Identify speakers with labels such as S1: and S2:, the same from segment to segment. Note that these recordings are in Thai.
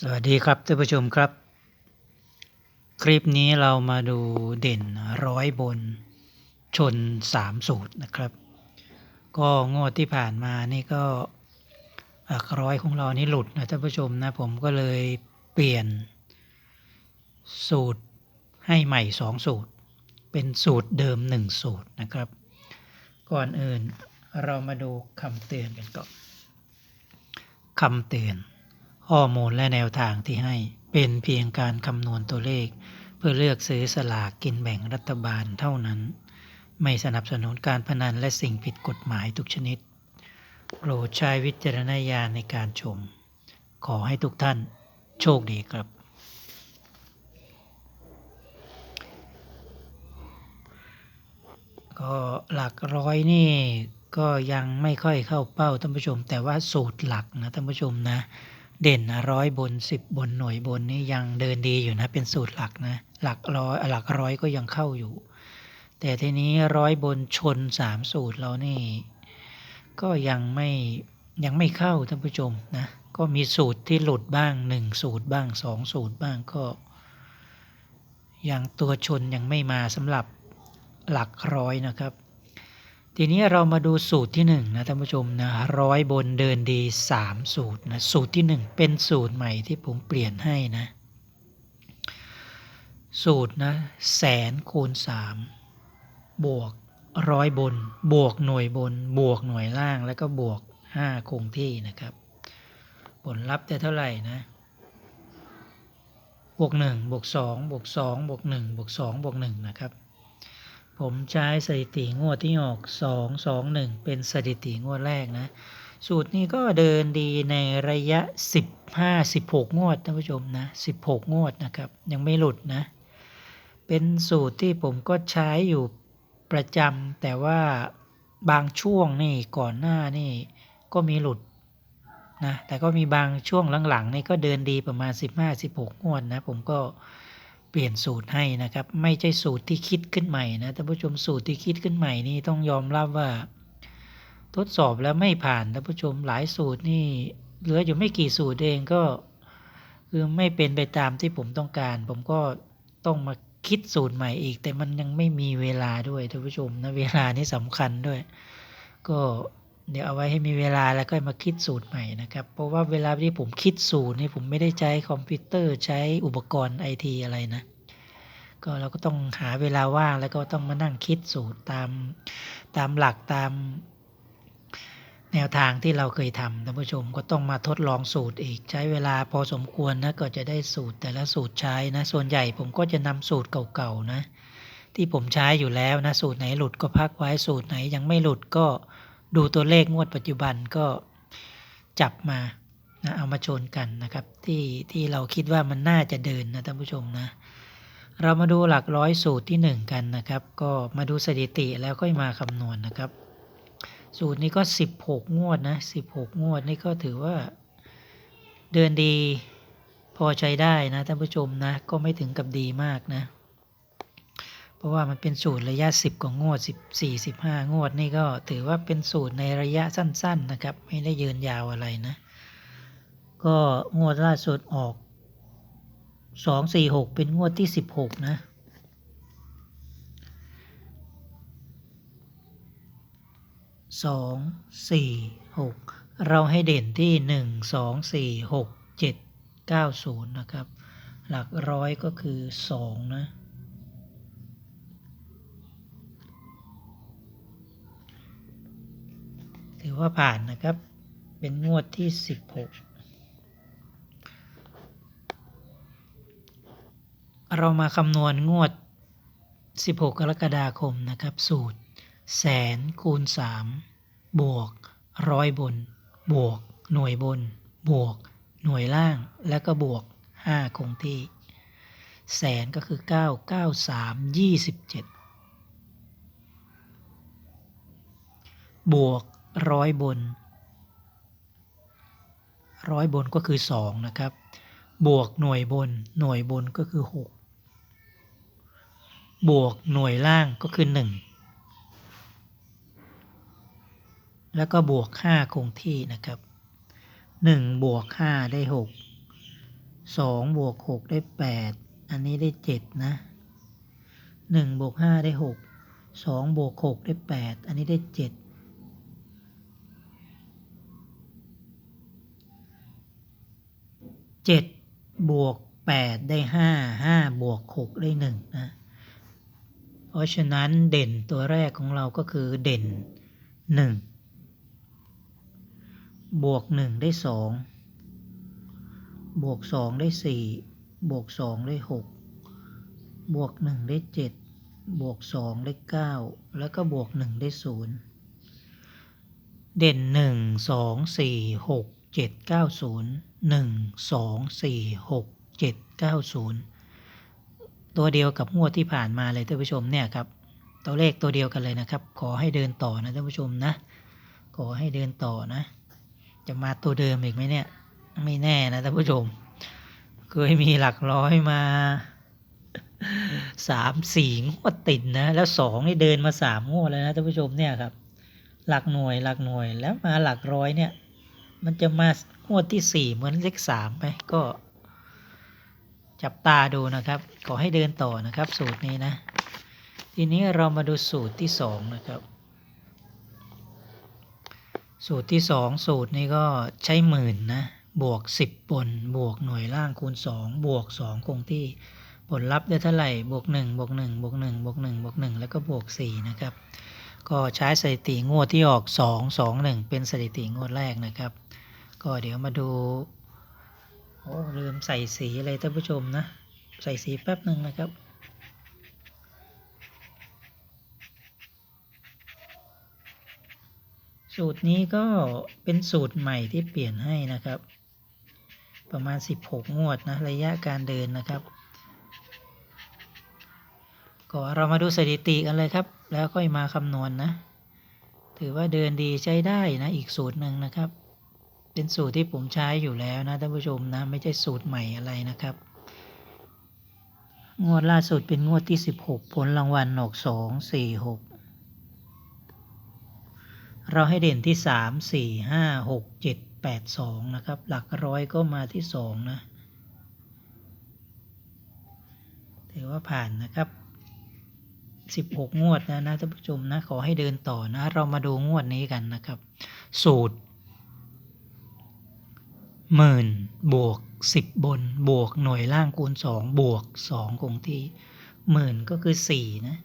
S1: สวัสดีครับท่านผู้ชมครับ คลิปนี้เรามาดูเด่นร้อยบนชนสามสูตรนะครับ ก็งวดที่ผ่านมานี่ก็หลักร้อยของเรานี่หลุดนะท่านผู้ชมนะผมก็เลยเปลี่ยน สูตรให้ใหม่สองสูตร เป็นสูตรเดิมหนึ่งสูตรนะครับ ก่อนอื่นเรามาดูคำเตือนกันก่อนคำเตือน ข้อมูลและแนวทางที่ให้เป็นเพียงการคำนวณตัวเลข เพื่อเลือกซื้อสลากกินแบ่งรัฐบาลเท่านั้น ไม่สนับสนุนการพนันและสิ่งผิดกฎหมายทุกชนิด โปรดใช้วิจารณญาณในการชม ขอให้ทุกท่านโชคดีครับ ก็หลักร้อยนี่ก็ยังไม่ค่อยเข้าเป้าท่านผู้ชม แต่ว่าสูตรหลักนะท่านผู้ชมนะ เด่นร้อยบนสิบบนหน่วยบนนี่ยังเดินดีอยู่นะ เป็นสูตรหลักนะหลักร้อยหลักร้อยก็ยังเข้าอยู่ แต่ทีนี้ร้อยบนชนสามสูตรเรานี่ ก็ยังไม่ยังไม่เข้าท่านผู้ชมนะก็มีสูตรที่หลุดบ้างหนึ่งสูตรบ้างสองสูตรบ้างก็ยังตัวชนยังไม่มาสำหรับหลักร้อยนะครับ ทีนี้เรามาดูสูตรที่1นงนะท่านผู้ชมนะร้อยบนเดินดี 3 สูตรนะสูตรที่ 1 เป็นสูตรใหม่ที่ผมเปลี่ยนให้นะ สูตรนะแสนคูณ 3 บวกร้อยบน บวกหน่วยบน บวกหน่วยล่างแล้วก็บวก 5 คงที่นะครับ ผลลัพธ์จะเท่าไหร่นะบวก1บวก2บวก2บวก1บวก2บวก1นะครับ ผมใช้สถิติงวดที่ออก 2 2 1 เป็นสถิติงวดแรกนะ สูตรนี้ก็เดินดีในระยะ 15 16 งวดท่านผู้ชมนะ 16 งวดนะครับ ยังไม่หลุดนะ เป็นสูตรที่ผมก็ใช้อยู่ประจำแต่ว่าบางช่วงนี่ก่อนหน้านี่ก็มีหลุดนะแต่ก็มีบางช่วงหลังๆนี่ก็เดินดีประมาณ 15-16 งวดนะ ผมก็ เปลี่ยนสูตรให้นะครับ ไม่ใช่สูตรที่คิดขึ้นใหม่นะท่านผู้ชมสูตรที่คิดขึ้นใหม่นี่ต้องยอมรับว่า ทดสอบแล้วไม่ผ่านท่านผู้ชมหลายสูตรนี่เหลืออยู่ไม่กี่สูตรเองก็ คือไม่เป็นไปตามที่ผมต้องการ ผมก็ต้องมาคิดสูตรใหม่อีก แต่มันยังไม่มีเวลาด้วยท่านผู้ชมนะเวลานี่สำคัญด้วย ก็ เดี๋ยวเอาไว้ให้มีเวลาแล้วก็มาคิดสูตรใหม่นะครับ เพราะว่าเวลาที่ผมคิดสูตรนี่ผมไม่ได้ใช้คอมพิวเตอร์ใช้อุปกรณ์ไอทีอะไรนะ ก็เราก็ต้องหาเวลาว่างแล้วก็ต้องมานั่งคิดสูตรตามตามหลักตาม แนวทางที่เราเคยทำท่านผู้ชมก็ต้องมาทดลองสูตรอีกใช้เวลาพอสมควรนะก็จะได้สูตรแต่ละสูตรใช้นะ ส่วนใหญ่ผมก็จะนำสูตรเก่าๆนะ ที่ผมใช้อยู่แล้วนะสูตรไหนหลุดก็พักไว้สูตรไหนยังไม่หลุดก็ ดูตัวเลขงวดปัจจุบันก็จับมานะเอามาชนกันนะครับที่ที่เราคิดว่ามันน่าจะเดินนะท่านผู้ชมนะเรามาดูหลักร้อยสูตรที่ 1 กันนะครับ ก็มาดูสถิติแล้วก็มาคำนวณนนะครับ สูตรนี้ก็ 16 งวดนะ16 งวดนี่ก็ถือว่าเดินดีพอใช้ได้นะท่านผู้ชมนะก็ไม่ถึงกับดีมากนะ ราะว่ามันเป็นสูตรระยะ 10 กว่างวด 14 15 งวดนี่ก็ถือว่าเป็นสูตรในระยะสั้น ๆนะครับ ไม่ได้ยืนยาวอะไรนะ ก็งวดล่าสุดออก 2 4 6 เป็นงวดที่ 16 นะสองสี่หกเราให้เด่นที่หนึ่งสองสี่หกเจ็ดเก้าศูนย์นะครับ หลักร้อยก็คือสองนะ อว่าผ่านนะครับ เป็นงวดที่ 16 เรามาคำนวณงวด 16 กรกฎาคมนะครับ สูตร แสนคูณ 3 บวกร้อยบน บวก หน่วยบน บวก หน่วยล่าง แล้วก็บวก 5 คงที่ แสนก็คือ 9 9 3 27 บวก ร้อยบน ร้อยบนก็คือสองนะครับ บวกหน่วยบน หน่วยบนก็คือหกบวกหน่วยล่างก็คือหนึ่งแล้วก็บวกห้าคงที่นะครับหนึ่งบวกห้าได้หกสองบวกหกได้แปดอันนี้ได้เจ็ดนะหนึ่งบวกห้าได้หกสองบวกหกได้แปดอันนี้ได้เจ็ดเจ็ดบวกแปดได้ห้าห้าบวกหกได้หนึ่งนะเพราะฉะนั้นเด่นตัวแรกของเราก็คือเด่นหนึ่งบวกหนึ่งได้สองบวกสองได้สี่บวกสองได้หกบวกหนึ่งได้เจ็ดบวกสองได้เก้าแล้วก็บวกหนึ่งได้ศูนย์เด่นหนึ่งสองสี่หก เจ็ดเก้าศูนย์หนึ่งสองสี่หกเจ็ดเก้าศูนย์ตัวเดียวกับงวดที่ผ่านมาเลยท่านผู้ชมเนี่ยครับตัวเลขตัวเดียวกันเลยนะครับ ขอให้เดินต่อนะท่านผู้ชมนะ ขอให้เดินต่อนะ จะมาตัวเดิมอีกไหมเนี่ย ไม่แน่นะท่านผู้ชม เคยมีหลักร้อยมาสามสี่งวดติดนะ แล้วสองนี่เดินมาสามงวดแล้วนะท่านผู้ชมเนี่ยครับ หลักหน่วยหลักหน่วยแล้วมาหลักร้อยเนี่ย มันจะมางวดที่สี่เหมือนเลขสามไหมก็ จับตาดูนะครับ ขอให้เดินต่อนะครับ สูตรนี้นะ ทีนี้เรามาดูสูตรที่สองนะครับ สูตรที่สองสูตรนี้ก็ใช้หมื่นนะ บวกสิบบน บวกหน่วยล่างคูณสองบวกสองคงที่ผลลัพธ์ได้เท่าไหร่ บวกหนึ่งบวกหนึ่งบวกหนึ่งบวกหนึ่งบวกหนึ่งแล้วก็บวกสี่นะครับก็ใช้สถิติงวดที่ออกสองสองหนึ่งเป็นสถิติงวดแรกนะครับ ก็เดี๋ยวมาดู โอ้ลืมใส่สีเลยท่านผู้ชมนะ ใส่สีแป๊บหนึ่งนะครับสูตรนี้ก็เป็นสูตรใหม่ที่เปลี่ยนให้นะครับ ประมาณ 16 งวดนะระยะการเดินนะครับ ก็เรามาดูสถิติกันเลยครับ แล้วค่อยมาคำนวณนะถือว่าเดินดีใช้ได้นะ อีกสูตรหนึ่งนะครับ เป็นสูตรที่ผมใช้อยู่แล้วนะท่านผู้ชมนะ ไม่ใช่สูตรใหม่อะไรนะครับ งวดล่าสุดเป็นงวดที่ 16 ผลรางวัลออก2 4 6 เราให้เด่นที่ 3 4 5 6 7 8 2 นะครับ หลักร้อยก็มาที่ 2 นะถือว่าผ่านนะครับ 16 งวดนะนะท่านผู้ชมนะ ขอให้เดินต่อนะ เรามาดูงวดนี้กันนะครับ สูตร หมื่นบวกสิบบนบวกหน่วยล่างคูณสองบวกสองคงที่หมื่นก็คือสี่นะ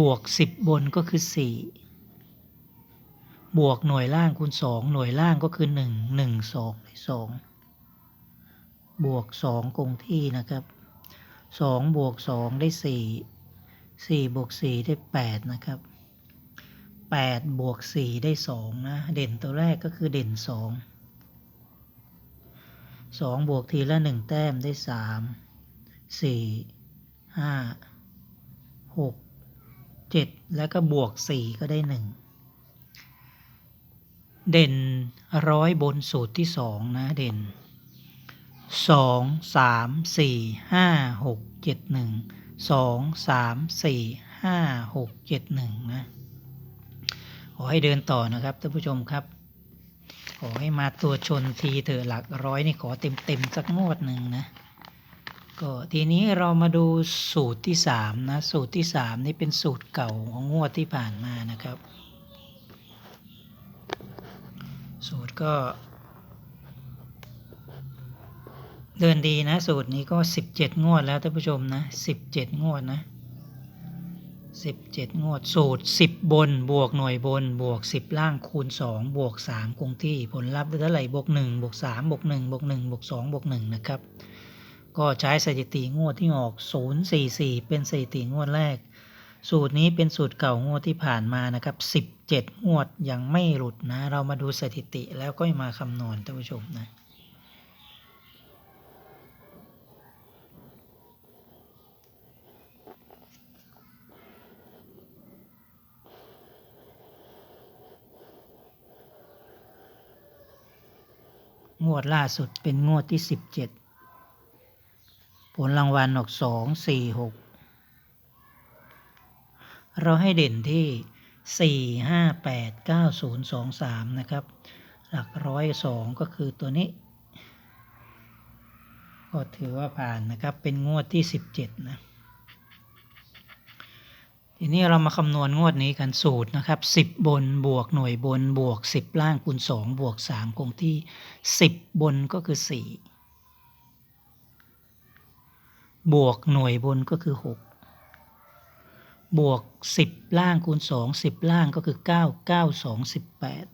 S1: บวกสิบบนก็คือสี่บวกหน่วยล่างคูณสองหน่วยล่างก็คือหนึ่งหนึ่งสองได้สองบวกสองคงที่นะครับสองบวกสองได้สี่สี่บวกสี่ได้แปดนะครับ แปดบวกสี่ได้สองนะ เด่นตัวแรกก็คือเด่นสองสองบวกทีละหนึ่งแต้มได้สามสี่ห้าหกเจ็ดแล้วก็บวกสี่ก็ได้หนึ่งเด่นร้อยบนสูตรที่สองนะ เด่นสองสามสี่ห้าหกเจ็ดหนึ่งสองสามสี่ห้าหกเจ็ดหนึ่งนะ อให้เดินต่อนะครับท่านผู้ชมครับ ขอให้มาตัวชนทีเถอะหลักร้อยนี่ขอเต็มเต็มๆสักงวดหนึ่งนะก็ทีนี้เรามาดูสูตรที่สามนะสูตรที่สามนี่เป็นสูตรเก่าของงวดที่ผ่านมานะครับ สูตรก็ เดินดีนะสูตรนี้ก็สิบเจ็ดงวดแล้วท่านผู้ชมนะสิบเจ็ดงวดนะ สิบเจ็ดงวด สูตรสิบบน บวกหน่วยบน บวกสิบล่างคูณสองบวกสามคงที่ ผลลัพธ์ได้เท่าไหร่บวกหนึ่งบวกสามบวกหนึ่งบวกหนึ่งบวกสองบวกหนึ่งนะครับ ก็ใช้สถิติงวดที่ออกศูนย์สี่สี่เป็นสถิติงวดแรก สูตรนี้เป็นสูตรเก่างวดที่ผ่านมานะครับสิบเจ็ดงวดยังไม่หลุดนะ เรามาดูสถิติแล้วก็มาคำนวณท่านผู้ชมนะ งวดล่าสุดเป็นงวดที่สิบเจ็ดผลรางวัลออกสองสี่หกเราให้เด่นที่สี่ห้าแปดเก้าศูนย์สองสามนะครับ หลักร้อยสองก็คือตัวนี้ ก็ถือว่าผ่านนะครับ เป็นงวดที่สิบเจ็ดนะ ทีนี้เรามาคำนวณงวดนี้กันสูตรนะครับสิบบนบวกหน่วยบนบวกสิบล่างคูณสองบวกสามคงที่สิบบนก็คือสี่บวกหน่วยบนก็คือหกบวกสิบล่างคูณสองสิบล่างก็คือเก้าเก้าสองสิบแปด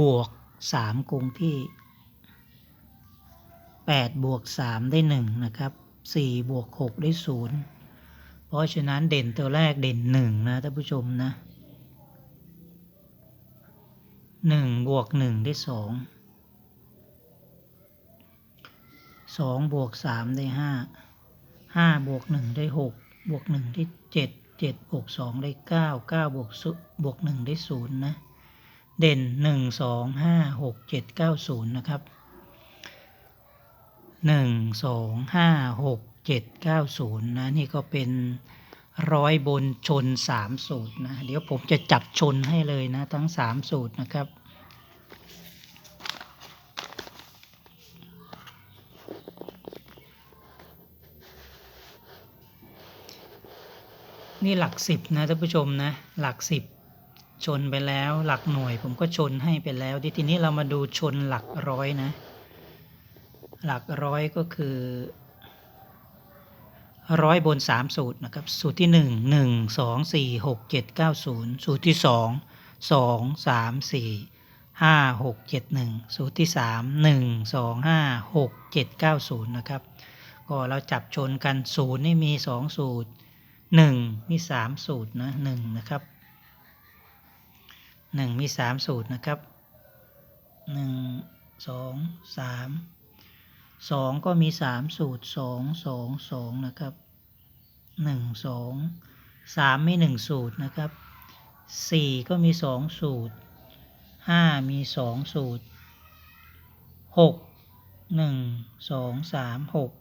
S1: บวกสามคงที่แปดบวกสามได้หนึ่งนะครับสี่บวกหกได้ศูนย์ เพราะฉะนั้นเด่นตัวแรกเด่นหนึ่งนะท่านผู้ชมนะหนึ่งบวกหนึ่งได้สองสองบวกสามได้ห้าห้าบวกหนึ่งได้หกบวกหนึ่งได้เจ็ดเจ็ดบวกสองได้เก้าเก้าบวกศูบวกหนึ่งได้ศูนย์นะเด่นหนึ่งสองห้าหกเจ็ดเก้าศูนย์นะครับหนึ่งสองห้าหก เจ็ดเก้าศูนย์นะ นี่ก็เป็นร้อยบนชนสามสูตรนะ เดี๋ยวผมจะจับชนให้เลยนะ ทั้งสามสูตรนะครับ นี่หลักสิบนะท่านผู้ชมนะ หลักสิบชนไปแล้วหลักหน่วยผมก็ชนให้ไปแล้วทีทีนี้เรามาดูชนหลักร้อยนะ หลักร้อยก็คือ ร้อยบนสามสูตรนะครับ สูตรที่หนึ่งหนึ่งสองสี่หกเจ็ดเก้าศูนย์สูตรที่สองสองสามสี่ห้าหกเจ็ดหนึ่งสูตรที่สามหนึ่งสองห้าหกเจ็ดเก้าศูนย์นะครับ ก็เราจับชนกันศูนย์นี่มีสองสูตรหนึ่งมีสามสูตรนะหนึ่งนะครับหนึ่งมีสามสูตรนะครับหนึ่งสองสาม สองก็มีสามสูตรสองสองสองนะครับหนึ่งสองสามมีหนึ่งสูตรนะครับสี่ก็มีสองสูตรห้ามีสองสูตรหกหนึ่งสองสามหก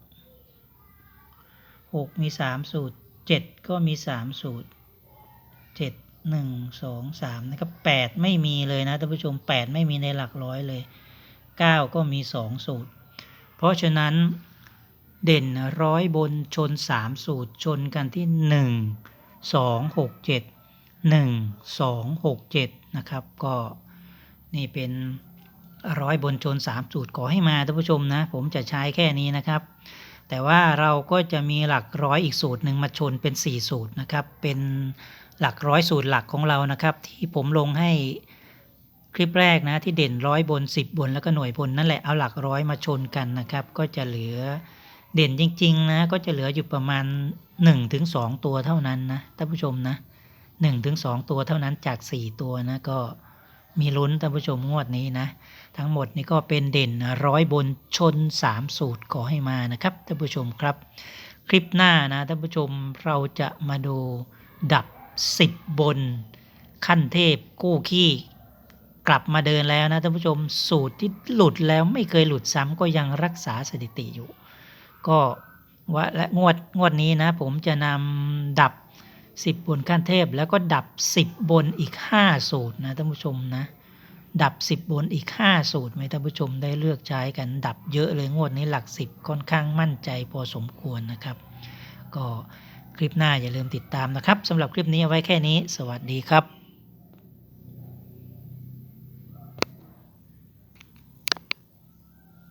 S1: หกมีสามสูตรเจ็ดก็มีสามสูตรเจ็ดหนึ่งสองสามนะครับแปดไม่มีเลยนะท่านผู้ชมแปดไม่มีในหลักร้อยเลยเก้าก็มีสองสูตร เพราะฉะนั้นเด่นร้อยบนชนสามสูตรชนกันที่หนึ่งสองหกเจ็ดหนึ่งสองหกเจ็ดนะครับ ก็นี่เป็นร้อยบนชนสามสูตรขอให้มาท่านผู้ชมนะ ผมจะใช้แค่นี้นะครับ แต่ว่าเราก็จะมีหลักร้อยอีกสูตรหนึ่งมาชนเป็น4สูตรนะครับ เป็นหลักร้อยสูตรหลักของเรานะครับ ที่ผมลงให้ คลิปแรกนะที่เด่นร้อยบน 10 บนแล้วก็หน่วยบนนั่นแหละเอาหลักร้อยมาชนกันนะครับ ก็จะเหลือเด่นจริงๆนะก็จะเหลืออยู่ประมาณ 1-2 ตัวเท่านั้นนะท่านผู้ชมนะ1-2 ตัวเท่านั้นจาก 4 ตัวนะก็มีลุ้นท่านผู้ชมงวดนี้นะ ทั้งหมดนี้ก็เป็นเด่นร้อยบนชน 3 สูตรขอให้มานะครับท่านผู้ชมครับ คลิปหน้านะท่านผู้ชมเราจะมาดูดับ 10 บน ขั้นเทพกู้ขี้ กลับมาเดินแล้วนะท่านผู้ชมสูตรที่หลุดแล้วไม่เคยหลุดซ้ำก็ยังรักษาสถิติอยู่ ก็ว่าและงวดงวดนี้นะ ผมจะนำดับ 10 บนขั้นเทพ แล้วก็ดับ 10 บนอีก 5 สูตรนะท่านผู้ชมนะดับ 10 บนอีก 5 สูตรไหมท่านผู้ชมได้เลือกใช้กันดับเยอะเลยงวดนี้หลัก 10 ค่อนข้างมั่นใจพอสมควรนะครับ ก็คลิปหน้าอย่าลืมติดตามนะครับสำหรับคลิปนี้เอาไว้แค่นี้ สวัสดีครับ